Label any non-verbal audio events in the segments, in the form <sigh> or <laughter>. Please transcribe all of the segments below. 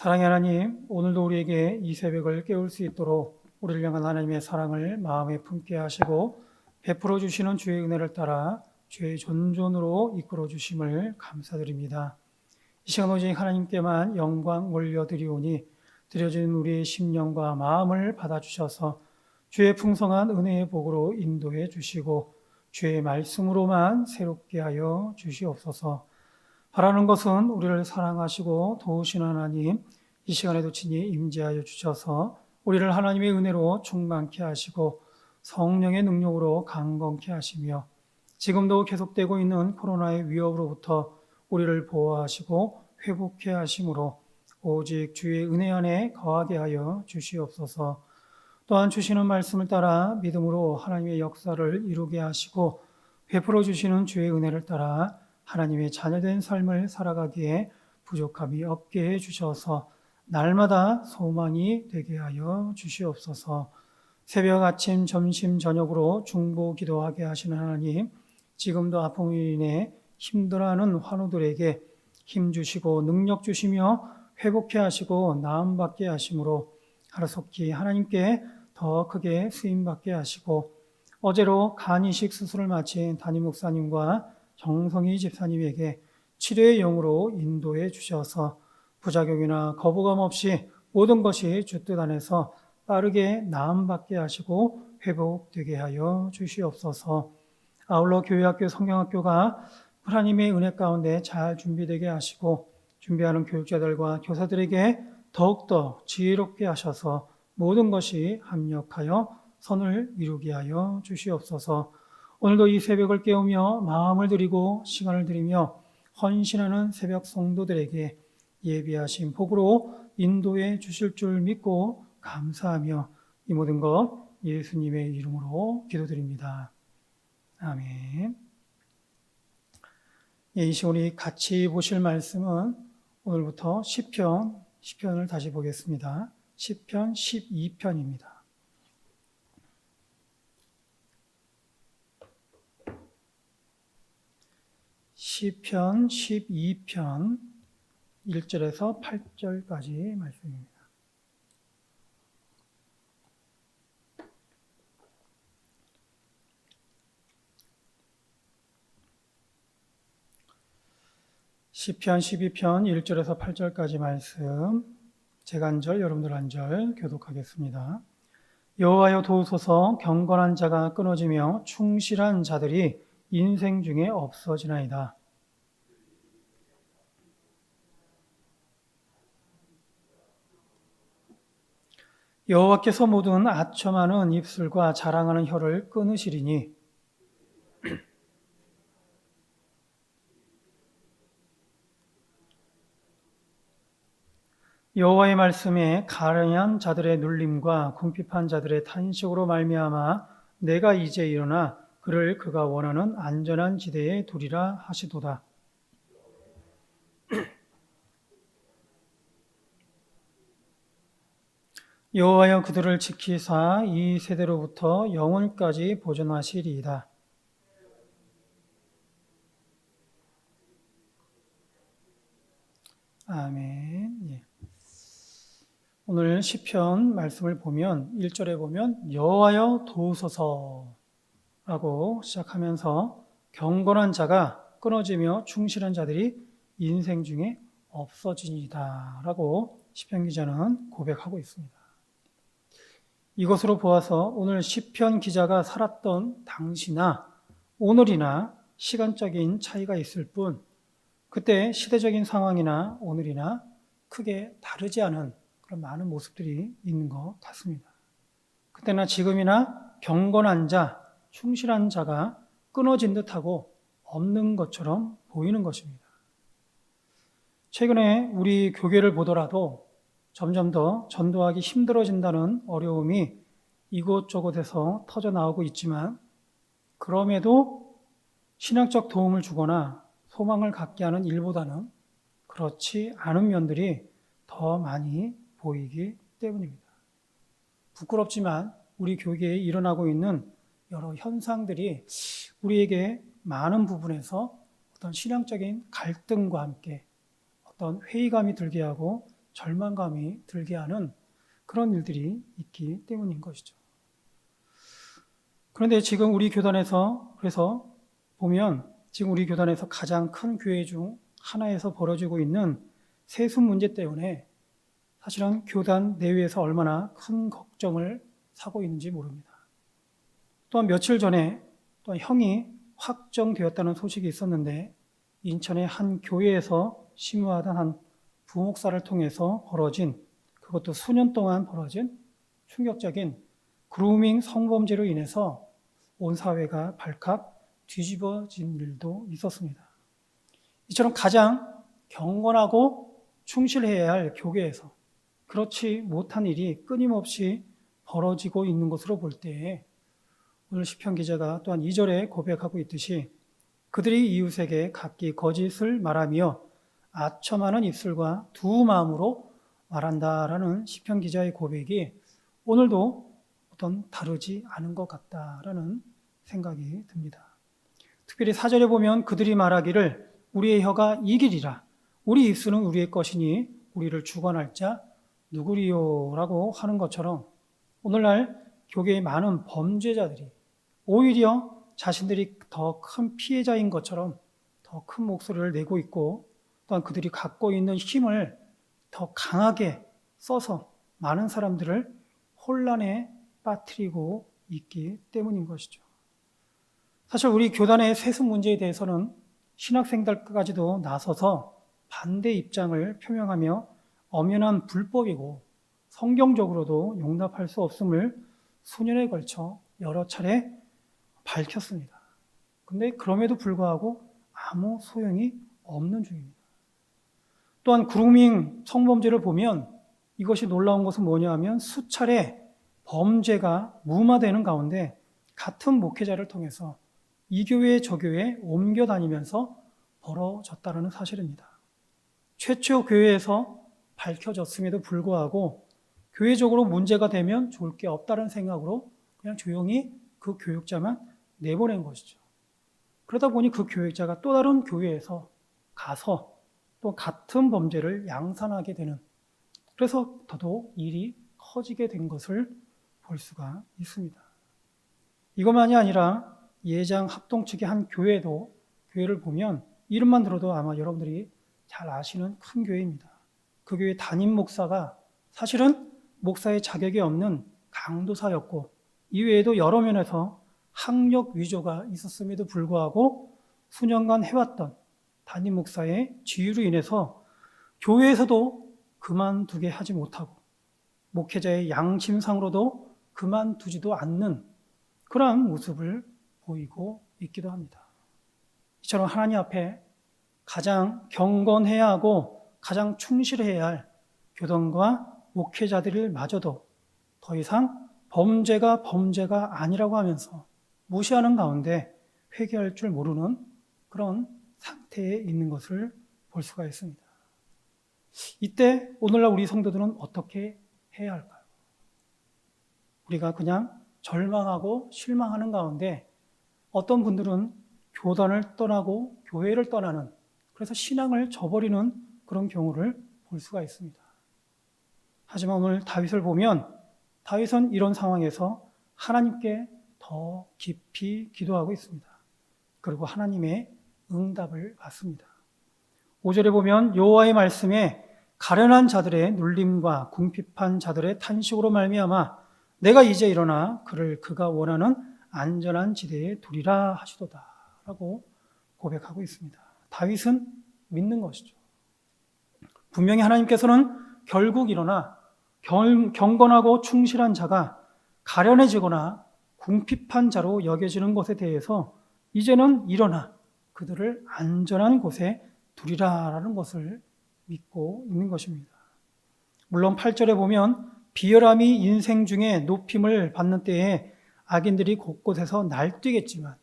사랑의 하나님, 오늘도 우리에게 이 새벽을 깨울 수 있도록 우리를 향한 하나님의 사랑을 마음에 품게 하시고 베풀어 주시는 주의 은혜를 따라 주의 존존으로 이끌어 주심을 감사드립니다. 이 시간 오직 하나님께만 영광 올려드리오니 드려진 우리의 심령과 마음을 받아주셔서 주의 풍성한 은혜의 복으로 인도해 주시고 주의 말씀으로만 새롭게 하여 주시옵소서. 바라는 것은 우리를 사랑하시고 도우시는 하나님, 이 시간에도 친히 임재하여 주셔서 우리를 하나님의 은혜로 충만케 하시고 성령의 능력으로 강건케 하시며 지금도 계속되고 있는 코로나의 위협으로부터 우리를 보호하시고 회복케 하심으로 오직 주의 은혜 안에 거하게 하여 주시옵소서. 또한 주시는 말씀을 따라 믿음으로 하나님의 역사를 이루게 하시고 베풀어 주시는 주의 은혜를 따라 하나님의 자녀된 삶을 살아가기에 부족함이 없게 해 주셔서 날마다 소망이 되게 하여 주시옵소서. 새벽, 아침, 점심, 저녁으로 중보 기도하게 하시는 하나님, 지금도 아픔으로 인해 힘들어하는 환우들에게 힘 주시고 능력 주시며 회복케 하시고 나음 받게 하심으로 하루속히 하나님께 더 크게 쓰임 받게 하시고 어제로 간 이식 수술을 마친 담임 목사님과 정성희 집사님에게 치료의 영으로 인도해 주셔서 부작용이나 거부감 없이 모든 것이 주 뜻 안에서 빠르게 나음받게 하시고 회복되게 하여 주시옵소서. 아울러 교회학교 성경학교가 하나님의 은혜 가운데 잘 준비되게 하시고 준비하는 교육자들과 교사들에게 더욱더 지혜롭게 하셔서 모든 것이 합력하여 선을 이루게 하여 주시옵소서. 오늘도 이 새벽을 깨우며 마음을 드리고 시간을 드리며 헌신하는 새벽 성도들에게 예비하신 복으로 인도해 주실 줄 믿고 감사하며 이 모든 것 예수님의 이름으로 기도드립니다. 아멘. 예, 이 시간 우리 같이 보실 말씀은 오늘부터 10편, 10편을 다시 보겠습니다. 10편 12편입니다. 시편 12편 1절에서 8절까지 말씀입니다. 시편 12편 1절에서 8절까지 말씀 제가 한 절, 여러분들 한 절 교독하겠습니다. 여호와여 도우소서 경건한 자가 끊어지며 충실한 자들이 인생 중에 없어지나이다. 여호와께서 모든 아첨하는 입술과 자랑하는 혀를 끊으시리니 <clears throat> 여호와의 말씀에 가련한 자들의 눌림과 궁핍한 자들의 탄식으로 말미암아 내가 이제 일어나 그를 그가 원하는 안전한 지대에 두리라 하시도다. 여호와여 그들을 지키사 이 세대로부터 영원까지 보존하시리이다. 아멘. 예. 오늘 시편 말씀을 보면 1절에 보면 여호와여 도우소서라고 시작하면서 경건한 자가 끊어지며 충실한 자들이 인생 중에 없어지니다라고 시편 기자는 고백하고 있습니다. 이것으로 보아서 오늘 시편 기자가 살았던 당시나 오늘이나 시간적인 차이가 있을 뿐 그때 시대적인 상황이나 오늘이나 크게 다르지 않은 그런 많은 모습들이 있는 것 같습니다. 그때나 지금이나 경건한 자, 충실한 자가 끊어진 듯하고 없는 것처럼 보이는 것입니다. 최근에 우리 교계를 보더라도 점점 더 전도하기 힘들어진다는 어려움이 이곳저곳에서 터져 나오고 있지만 그럼에도 신학적 도움을 주거나 소망을 갖게 하는 일보다는 그렇지 않은 면들이 더 많이 보이기 때문입니다. 부끄럽지만 우리 교계에 일어나고 있는 여러 현상들이 우리에게 많은 부분에서 어떤 신앙적인 갈등과 함께 어떤 회의감이 들게 하고 절망감이 들게 하는 그런 일들이 있기 때문인 것이죠. 그런데 지금 우리 교단에서 그래서 보면 지금 우리 교단에서 가장 큰 교회 중 하나에서 벌어지고 있는 세수 문제 때문에 사실은 교단 내외에서 얼마나 큰 걱정을 사고 있는지 모릅니다. 또한 며칠 전에 또 형이 확정되었다는 소식이 있었는데 인천의 한 교회에서 심우하던 한 부목사를 통해서 벌어진 그것도 수년 동안 벌어진 충격적인 그루밍 성범죄로 인해서 온 사회가 발칵 뒤집어진 일도 있었습니다. 이처럼 가장 경건하고 충실해야 할 교계에서 그렇지 못한 일이 끊임없이 벌어지고 있는 것으로 볼 때에 오늘 시편 기자가 또한 2절에 고백하고 있듯이 그들이 이웃에게 각기 거짓을 말하며 아첨하는 입술과 두 마음으로 말한다라는 시편 기자의 고백이 오늘도 어떤 다르지 않은 것 같다라는 생각이 듭니다. 특별히 사절에 보면 그들이 말하기를 우리의 혀가 이길이라 우리 입술은 우리의 것이니 우리를 주관할 자 누구리요라고 하는 것처럼 오늘날 교계의 많은 범죄자들이 오히려 자신들이 더 큰 피해자인 것처럼 더 큰 목소리를 내고 있고 또한 그들이 갖고 있는 힘을 더 강하게 써서 많은 사람들을 혼란에 빠뜨리고 있기 때문인 것이죠. 사실 우리 교단의 세습 문제에 대해서는 신학생들까지도 나서서 반대 입장을 표명하며 엄연한 불법이고 성경적으로도 용납할 수 없음을 수년에 걸쳐 여러 차례 밝혔습니다. 근데 그럼에도 불구하고 아무 소용이 없는 중입니다. 또한 그루밍 성범죄를 보면 이것이 놀라운 것은 뭐냐 하면 수차례 범죄가 무마되는 가운데 같은 목회자를 통해서 이 교회 저 교회에 옮겨 다니면서 벌어졌다는 사실입니다. 최초 교회에서 밝혀졌음에도 불구하고 교회적으로 문제가 되면 좋을 게 없다는 생각으로 그냥 조용히 그 교육자만 내보낸 것이죠. 그러다 보니 그 교육자가 또 다른 교회에서 가서 또 같은 범죄를 양산하게 되는 그래서 더더욱 일이 커지게 된 것을 볼 수가 있습니다. 이것만이 아니라 예장 합동 측의 한 교회도 교회를 보면 이름만 들어도 아마 여러분들이 잘 아시는 큰 교회입니다. 그 교회 담임 목사가 사실은 목사의 자격이 없는 강도사였고 이외에도 여러 면에서 학력 위조가 있었음에도 불구하고 수년간 해왔던 담임 목사의 지위로 인해서 교회에서도 그만두게 하지 못하고 목회자의 양심상으로도 그만두지도 않는 그러한 모습을 보이고 있기도 합니다. 이처럼 하나님 앞에 가장 경건해야 하고 가장 충실해야 할 교단과 목회자들을 마저도 더 이상 범죄가 범죄가 아니라고 하면서 무시하는 가운데 회개할 줄 모르는 그런 상태에 있는 것을 볼 수가 있습니다. 이때 오늘날 우리 성도들은 어떻게 해야 할까요? 우리가 그냥 절망하고 실망하는 가운데 어떤 분들은 교단을 떠나고 교회를 떠나는 그래서 신앙을 저버리는 그런 경우를 볼 수가 있습니다. 하지만 오늘 다윗을 보면 다윗은 이런 상황에서 하나님께 더 깊이 기도하고 있습니다. 그리고 하나님의 응답을 받습니다. 5절에 보면 여호와의 말씀에 가련한 자들의 눌림과 궁핍한 자들의 탄식으로 말미암아 내가 이제 일어나 그를 그가 원하는 안전한 지대에 두리라 하시도다라고 고백하고 있습니다. 다윗은 믿는 것이죠. 분명히 하나님께서는 결국 일어나 경, 경건하고 충실한 자가 가련해지거나 궁핍한 자로 여겨지는 것에 대해서 이제는 일어나 그들을 안전한 곳에 두리라라는 것을 믿고 있는 것입니다. 물론 8절에 보면 비열함이 인생 중에 높임을 받는 때에 악인들이 곳곳에서 날뛰겠지만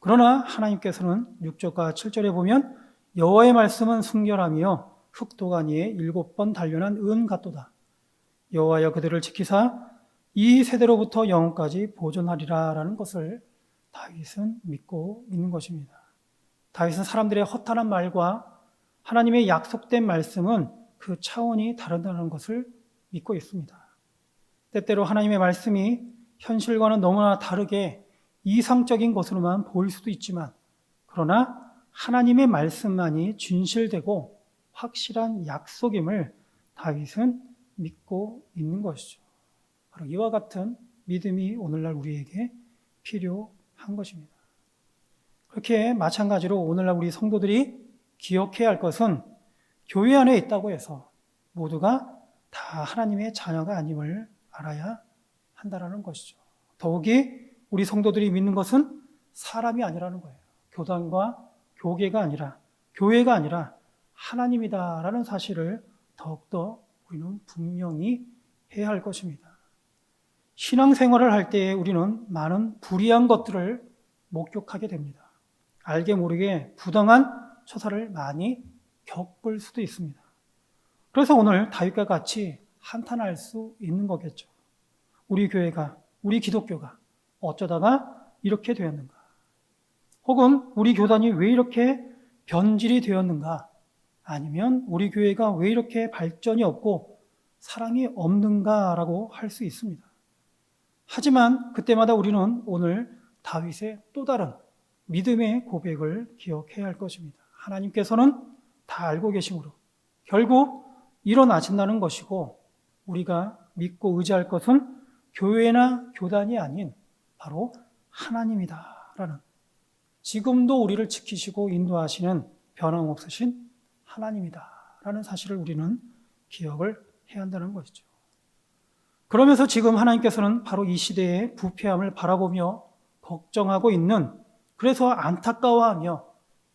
그러나 하나님께서는 6절과 7절에 보면 여호와의 말씀은 순결하며 흑도가니에 일곱 번 단련한 은 같도다. 여호와여 그들을 지키사 이 세대로부터 영원까지 보존하리라라는 것을 다윗은 믿고 있는 것입니다. 다윗은 사람들의 허탄한 말과 하나님의 약속된 말씀은 그 차원이 다르다는 것을 믿고 있습니다. 때때로 하나님의 말씀이 현실과는 너무나 다르게 이상적인 것으로만 보일 수도 있지만 그러나 하나님의 말씀만이 진실되고 확실한 약속임을 다윗은 믿고 있는 것이죠. 바로 이와 같은 믿음이 오늘날 우리에게 필요한 것입니다. 그렇게 마찬가지로 오늘날 우리 성도들이 기억해야 할 것은 교회 안에 있다고 해서 모두가 다 하나님의 자녀가 아님을 알아야 한다라는 것이죠. 더욱이 우리 성도들이 믿는 것은 사람이 아니라는 거예요. 교단과 교계가 아니라 교회가 아니라 하나님이다라는 사실을 더욱더 우리는 분명히 해야 할 것입니다. 신앙생활을 할 때에 우리는 많은 불이한 것들을 목격하게 됩니다. 알게 모르게 부당한 처사를 많이 겪을 수도 있습니다. 그래서 오늘 다윗과 같이 한탄할 수 있는 거겠죠. 우리 교회가, 우리 기독교가 어쩌다가 이렇게 되었는가? 혹은 우리 교단이 왜 이렇게 변질이 되었는가? 아니면 우리 교회가 왜 이렇게 발전이 없고 사랑이 없는가라고 할 수 있습니다. 하지만 그때마다 우리는 오늘 다윗의 또 다른 믿음의 고백을 기억해야 할 것입니다. 하나님께서는 다 알고 계심으로 결국 일어나신다는 것이고 우리가 믿고 의지할 것은 교회나 교단이 아닌 바로 하나님이다라는 지금도 우리를 지키시고 인도하시는 변함없으신 하나님이다라는 사실을 우리는 기억을 해야 한다는 것이죠. 그러면서 지금 하나님께서는 바로 이 시대의 부패함을 바라보며 걱정하고 있는 그래서 안타까워하며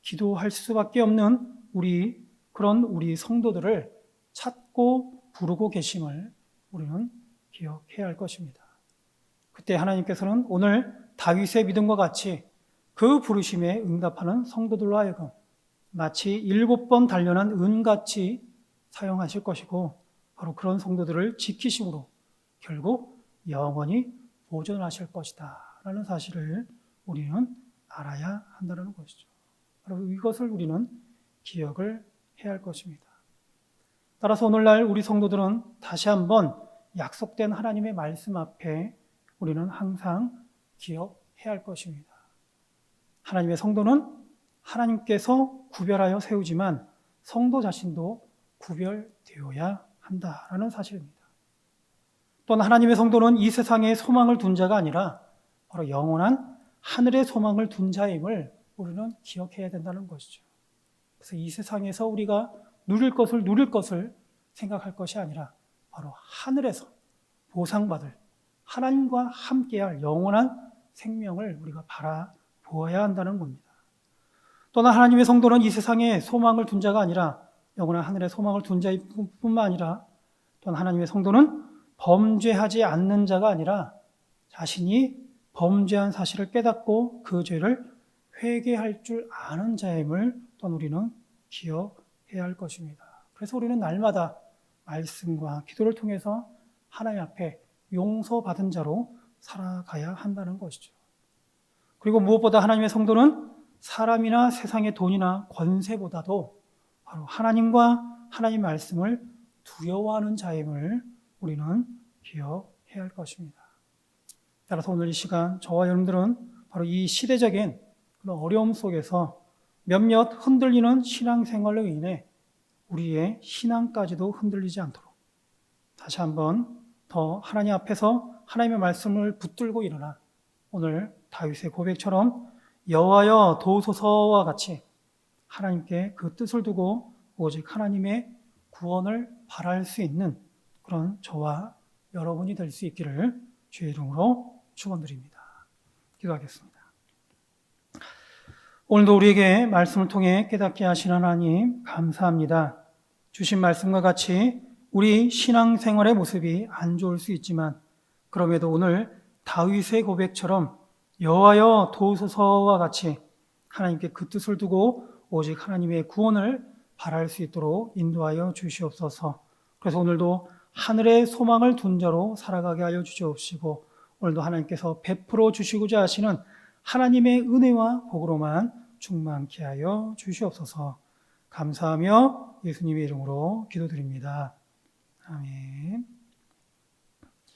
기도할 수밖에 없는 우리 그런 우리 성도들을 찾고 부르고 계심을 우리는 기억해야 할 것입니다. 그때 하나님께서는 오늘 다윗의 믿음과 같이 그 부르심에 응답하는 성도들로 하여금 마치 일곱 번 단련한 은같이 사용하실 것이고 바로 그런 성도들을 지키심으로 결국 영원히 보존하실 것이다. 라는 사실을 우리는 알아야 한다는 것이죠. 바로 이것을 우리는 기억을 해야 할 것입니다. 따라서 오늘날 우리 성도들은 다시 한번 약속된 하나님의 말씀 앞에 우리는 항상 기억해야 할 것입니다. 하나님의 성도는 하나님께서 구별하여 세우지만 성도 자신도 구별되어야 한다라는 사실입니다. 또한 하나님의 성도는 이 세상에 소망을 둔 자가 아니라 바로 영원한 하늘의 소망을 둔 자임을 우리는 기억해야 된다는 것이죠. 그래서 이 세상에서 우리가 누릴 것을 누릴 것을 생각할 것이 아니라 바로 하늘에서 보상받을 하나님과 함께할 영원한 생명을 우리가 바라보아야 한다는 겁니다. 또한 하나님의 성도는 이 세상에 소망을 둔 자가 아니라 영원한 하늘에 소망을 둔 자일 뿐만 아니라 또한 하나님의 성도는 범죄하지 않는 자가 아니라 자신이 범죄한 사실을 깨닫고 그 죄를 회개할 줄 아는 자임을 또한 우리는 기억해야 할 것입니다. 그래서 우리는 날마다 말씀과 기도를 통해서 하나님 앞에 용서받은 자로 살아가야 한다는 것이죠. 그리고 무엇보다 하나님의 성도는 사람이나 세상의 돈이나 권세보다도 바로 하나님과 하나님 말씀을 두려워하는 자임을 우리는 기억해야 할 것입니다. 따라서 오늘 이 시간 저와 여러분들은 바로 이 시대적인 그런 어려움 속에서 몇몇 흔들리는 신앙생활로 인해 우리의 신앙까지도 흔들리지 않도록 다시 한번 더 하나님 앞에서 하나님의 말씀을 붙들고 일어나 오늘 다윗의 고백처럼 여호와여 도우소서와 같이 하나님께 그 뜻을 두고 오직 하나님의 구원을 바랄 수 있는 그런 저와 여러분이 될 수 있기를 주의 이름으로 축원드립니다. 기도하겠습니다. 오늘도 우리에게 말씀을 통해 깨닫게 하신 하나님 감사합니다. 주신 말씀과 같이 우리 신앙생활의 모습이 안 좋을 수 있지만 그럼에도 오늘 다윗의 고백처럼 여호와여 도우소서와 같이 하나님께 그 뜻을 두고 오직 하나님의 구원을 바랄 수 있도록 인도하여 주시옵소서. 그래서 오늘도 하늘의 소망을 둔 자로 살아가게 하여 주시옵시고 오늘도 하나님께서 베풀어 주시고자 하시는 하나님의 은혜와 복으로만 충만케 하여 주시옵소서. 감사하며 예수님의 이름으로 기도드립니다. 아멘.